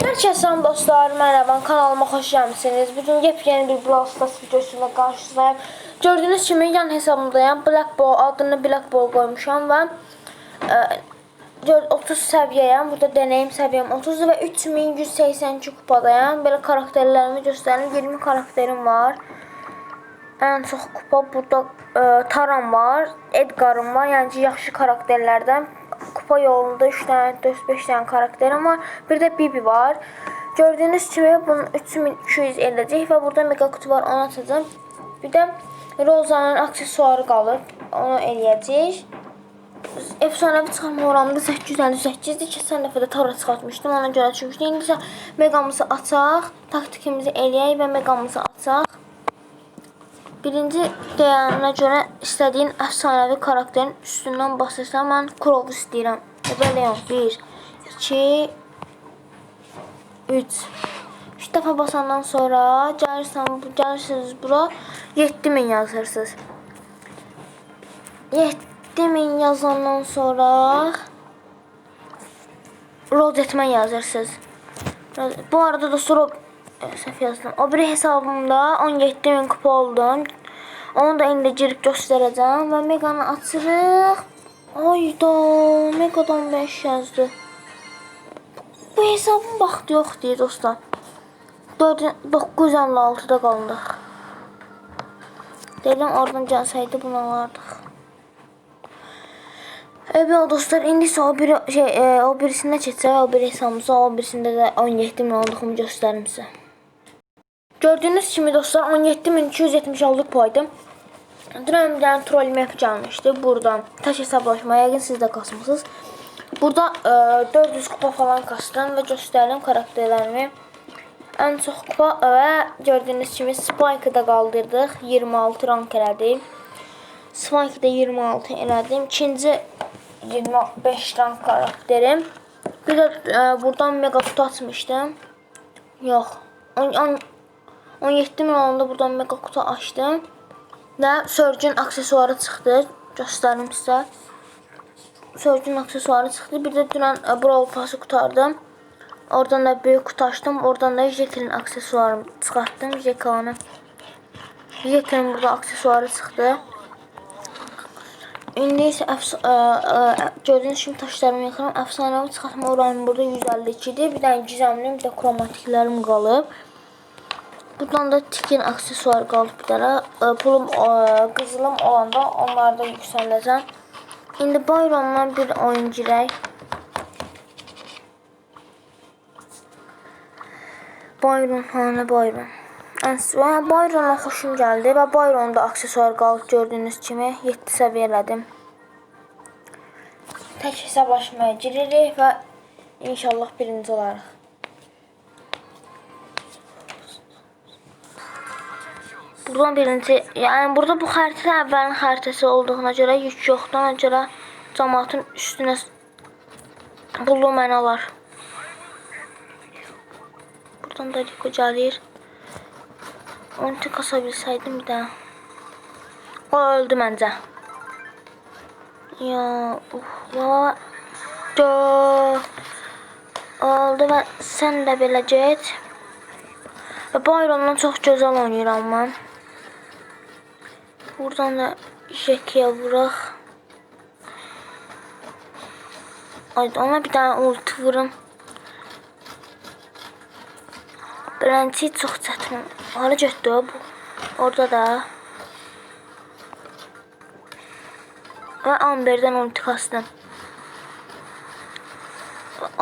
Herkese selam dostlar, merhaba kanalıma hoş geldiniz. Bugün yepyeni bir Brawl Stars videosuyla karşınızdayım. Gördüğünüz kimi yan hesabımdayım. Black Ball adını Black Ball gör- 30 səviyyəyəm. Burada deneyim səviyyəm 30 və 3182 kupadayım. Belə karakterlərimi göstərim. 20 karakterim var. Ən çox kupa burada e, Taram var, Edgar'ım var. Yəni ki, yaxşı karakterlərdən kupa yolunda 3 dənə, 4-5 dənə karakterim var. Bir də Bibi var. Gördüyünüz kimi bunun 3200 eləcək və burada mega kutu var, onu açacağım. Bir də Rozanın aksesuarı qalıb, onu eləyəcəyik. Efsanevi çıxarma oranında 858-dir. Keçən dəfə də Tara çıxartmışdım, ona görə düşmüşdü. İndi isə meqamızı açaq, taktikimizi eləyək və meqamızı açaq. Birinci deyənə görə istədiyin əfsanəvi karakterin üstündən basırsan, mən Crow istəyirəm. Belə yox. 1 2 3 3 dəfə basandan sonra gəlirsən, gəlirsiniz bura 7000 yazırsınız. 7000 yazandan sonra rozetmə yazırsınız. Bu arada da sonra səhv yazdım. O bir hesabımda 17000 kupa oldum. Onu da indi girib göstərəcəm və meqanı açırıq. Ayda, meqadan 5 yazdı. Bu hesabın vaxtı yoxdur dostlar. 956-da qaldıq. Dedim oradan gəlsəydi bunu alardıq. Evet dostlar indi isə o biri şey e, o birisində keçsək, o biri hesabımıza, o birisində də 17 min sizə. Gördüyünüz kimi dostlar 17276 paydım. Dünən bir dənə troll map gəlmişdi buradan. Taş hesablaşma yəqin siz də kasmısınız. Burada e, 400 kupa falan kastım və göstərim karakterlərimi. Ən çox kupa və gördüyünüz kimi Spike'ı da qaldırdıq. 26 rank elədim. Spike'ı da 26 elədim. İkinci 25 rank karakterim. Bir də e, buradan mega kutu açmışdım. Yox. 10, 10, 17 min buradan mega kutu açdım. Və Surgeon aksesuarı çıxdı. Göstərim sizə. Surgeon aksesuarı çıxdı. Bir də dünən e, Brawl Pass'ı qutardım. Oradan da böyük kutu açdım. Oradan da Jekyll'in aksesuarını çıxartdım. Jekyll'ın. Jekyll'in burada aksesuarı çıxdı. İndi isə ə, ə, gördüyünüz kimi taşlarımı yıxıram. Əfsanəvi çıxartma oranım burada 152-dir. Bir dənə gizəmlim, bir də kromatiklərim qalıb. Buradan da tikin aksesuar qalıb bir dənə. Ə, Pulum, ə, qızılım olanda onları da yüksəldəcəm. İndi Byron'dan bir oyun girək. Byron, hanı Byron. Əslində Byron'a xoşum gəldi və Byron'da aksesuar qalıb gördüyünüz kimi 7 səviyyələdim. Tək hesablaşmaya giririk və inşallah birinci olarıq. Buradan birinci, yəni burada bu xəritə əvvəlin xəritəsi olduğuna görə yük yoxdur, ona görə cəmaatın üstünə bullu mənə alar. Buradan da Rico gəlir. Onu tek asa bilsəydim bir daha. O öldü məncə. Ya, la. Dö. Oldu və sən də belə get. Və Byron'dan çox gözəl oynayıram mən. Buradan da Jeky'yə vuraq. Ay, ona bir dənə ulti vurum. Birinci çox çətin. Hara getdi bu? Orada da. Və Amberdən ulti kastım.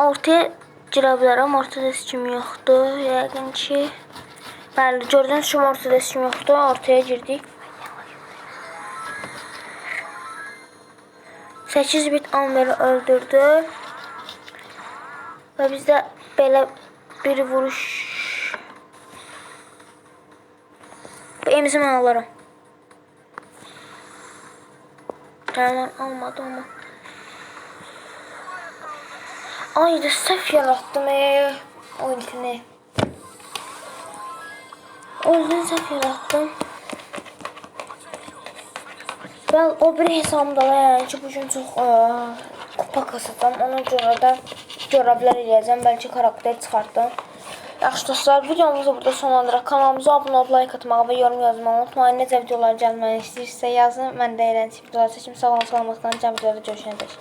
Ortaya girə bilərəm. Ortada heç kim yoxdur. Yəqin ki. Bəli, gördüyünüz kimi ortada heç kim yoxdur. Ortaya girdik. 8 bit Amber'i öldürdü. Və bizdə belə bir vuruş Bu emzi mən alaram. Gələn almadı ama. Ay da səhv yarattım ey. Ultini. Ultini səhv yarattım. Ben o bir hesabımda da yəni ki, bugün çox ə, kupa kasacağım. Ona görə də görevlər eləyəcəm. Bəlkə karakter çıxartdım. Yaxşı dostlar, videomuzu burada sonlandıraq. Kanalımıza abunə olub, like atmağı və yorum yazmağı unutmayın. Necə videolar gəlməyini istəyirsə yazın. Mən də eləncə videolar çəkim. Sağ olun, salamatla. Cəm videoda görüşənədək.